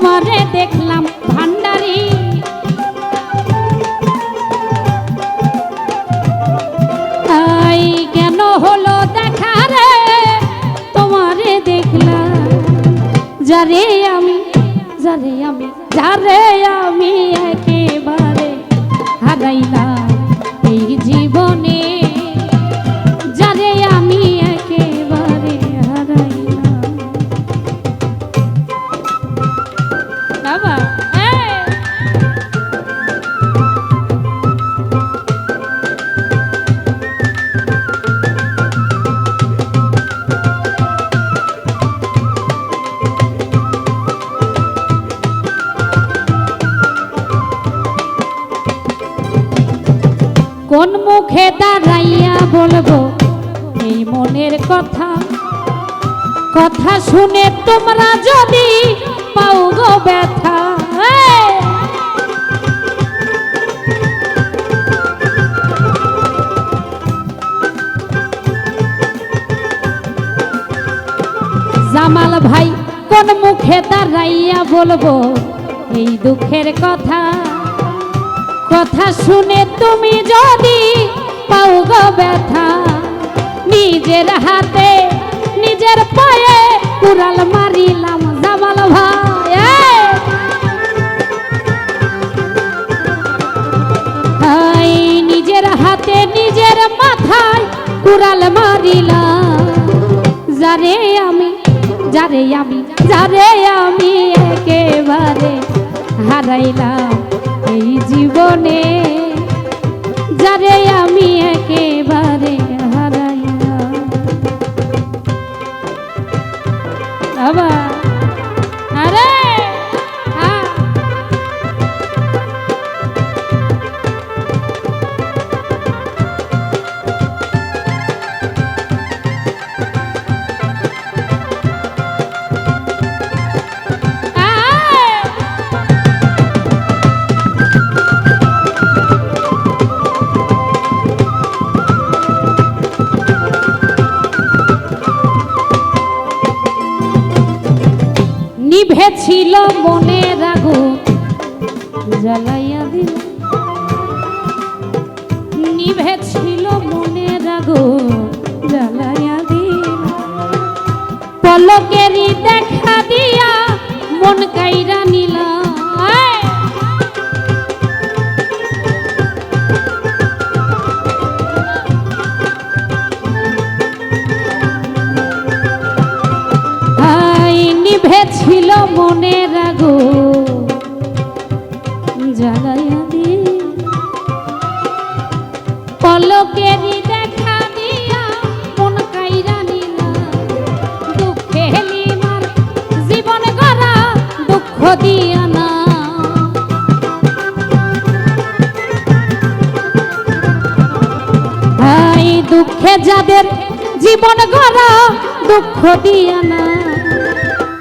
তোমারে দেখলাম ভান্ডারি। তাই কেন হলো দেখা রে? তোমারে দেখলাম। যারে আমি যারে আমি যারে আমি একেবারে হারাইলাম। মুখে দাঁড়াইয়া বলব, এই মনের কথা। কথা শুনে তোমরা যদি পাও গো ব্যথা জামাল ভাই কোন মুখে দাঁড়াইয়া বলব, এই দুঃখের কথা। কথা শুনে তুমি যদি পাও গো ব্যথা। নিজের হাতে, নিজের পায়ে কুড়াল মারিলাম জামাল ভাই। এই! নিজের হাতে, নিজের মাথায় কুড়াল মারিলাম। যারে আমি যারে আমি যারে আমি একেবারে হারাইলাম এই জীবনে। যারে আমি একেবারে নিভেছিল মনে রাগো জ্বালাইয়া দিল। নিভেছিল মনে রাগো জ্বালাইয়া দিল। পলকেরই দেখা দিয়া মন কাইরা নিলা। নিভেছিল মনে রাগো জ্বালাইয়া দিল পলকেরই দেখা দিয়া মন কাইরা নিলা। দুঃখে হেলিমার জীবন গড়া দুঃখ দিয়া না। দুঃখে যাদের জীবন গড়া দুঃখ দিয়া না।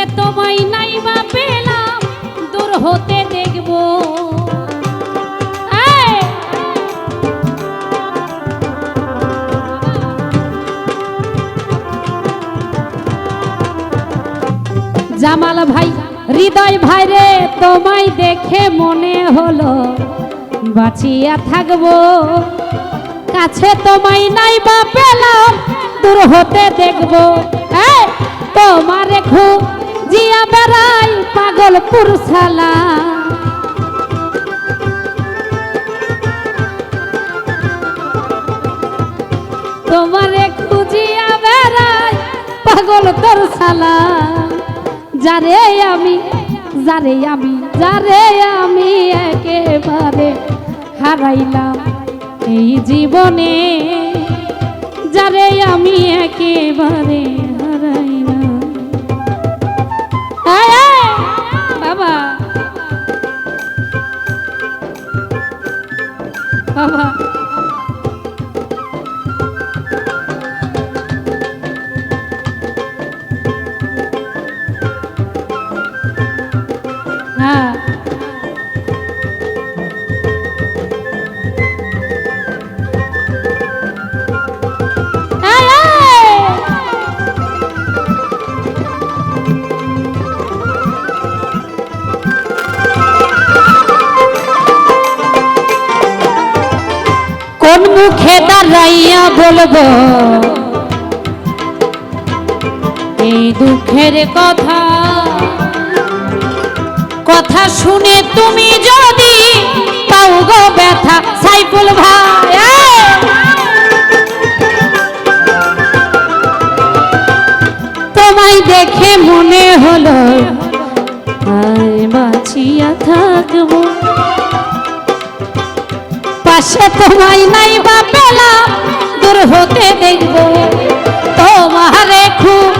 কাছে তোমায় নাই বা পেলাম দূর হতে দেখব। জামাল ভাই হৃদয় ভাই রে তোমায় দেখে মনে হলো বাঁচিয়া থাকব। কাছে তোমায় নাই বা পেলাম দূর হতে দেখব। এই, মোগলপুর সালা তোমারে খুঁজিয়া বেড়াই পাগল তোর সালা যারে আমি যারে আমি যারে আমি একেবারে হারাইলাম এই জীবনে। যারে আমি একেবারে কোন মুখে দাঁড়াইয়া বলব? এই দুঃখের কথা কথা শুনে তুমি যদি পাও গো ব্যথা, সাইফুল ভাই তোমায় দেখে মনে হলো, আয় বাঁচিয়া থাকব। পাশে তোমায় নাই বা পেলাম দূর হতে দেখব তোমারে খুঁজিয়া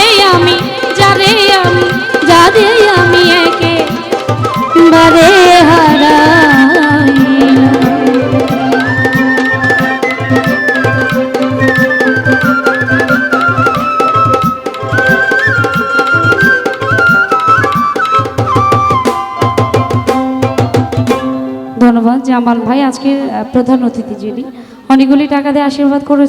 জামাল ভাই আজকের প্রধান অতিথি যিনি অনেকগুলি টাকা দিয়ে আশীর্বাদ করে